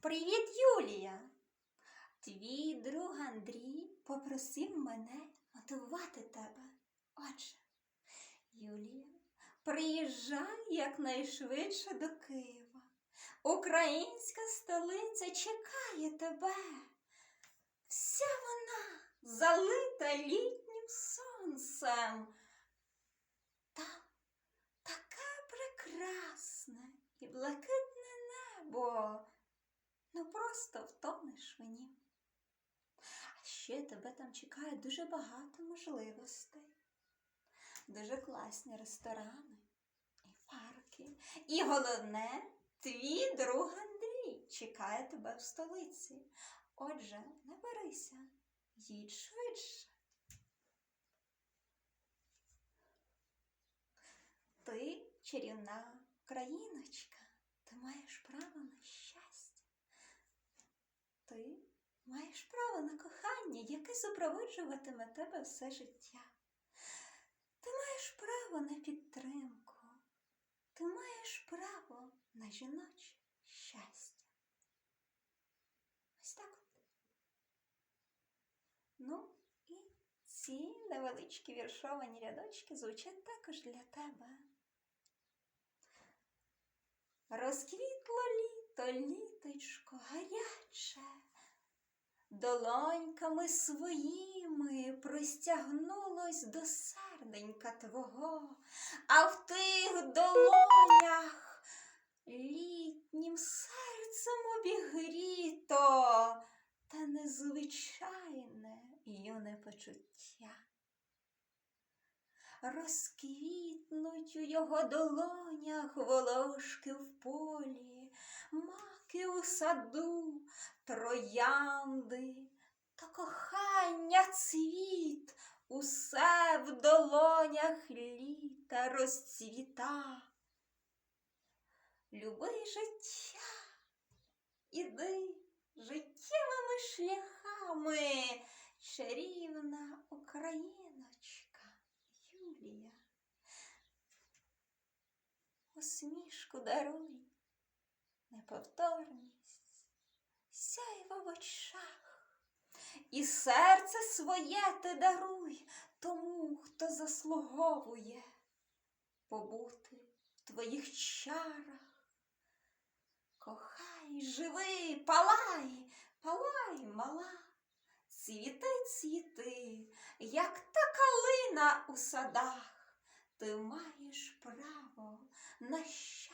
Привіт, Юлія! Твій друг Андрій попросив мене мотивувати тебе. Отже, Юлія, приїжджай якнайшвидше до Києва. Українська столиця чекає тебе. Вся вона залита літнім сонцем. Там таке прекрасне і блакитне небо. Ну просто втонеш нім. А ще тебе там чекає дуже багато можливостей. Дуже класні ресторани і парки. І головне, твій друг Андрій чекає тебе в столиці. Отже, не берися, їдь швидше. Ти чарівна країночка, ти маєш право на щастя. Маєш право на кохання, яке супроводжуватиме тебе все життя. Ти маєш право на підтримку. Ти маєш право на жіноче щастя. Ось так от. Ну, і ці невеличкі віршовані рядочки звучать також для тебе. Розквітло літо, літочко, гаряче, долоньками своїми простягнулось до серденька твого, а в тих долонях літнім серцем обігріто та незвичайне юне почуття. Розквітнуть у його долонях волошки в полі, маки у саду, троянди та кохання цвіт, усе в долонях літа розцвіта. Люби життя, іди життєвими шляхами, чарівна україночка Юлія. Усмішку даруй, неповторність, сяйва в очах, і серце своє ти даруй тому, хто заслуговує побути в твоїх чарах. Кохай, живи, палай, палай, мала, цвіти, цвіти, як та калина у садах, ти маєш право на щастя.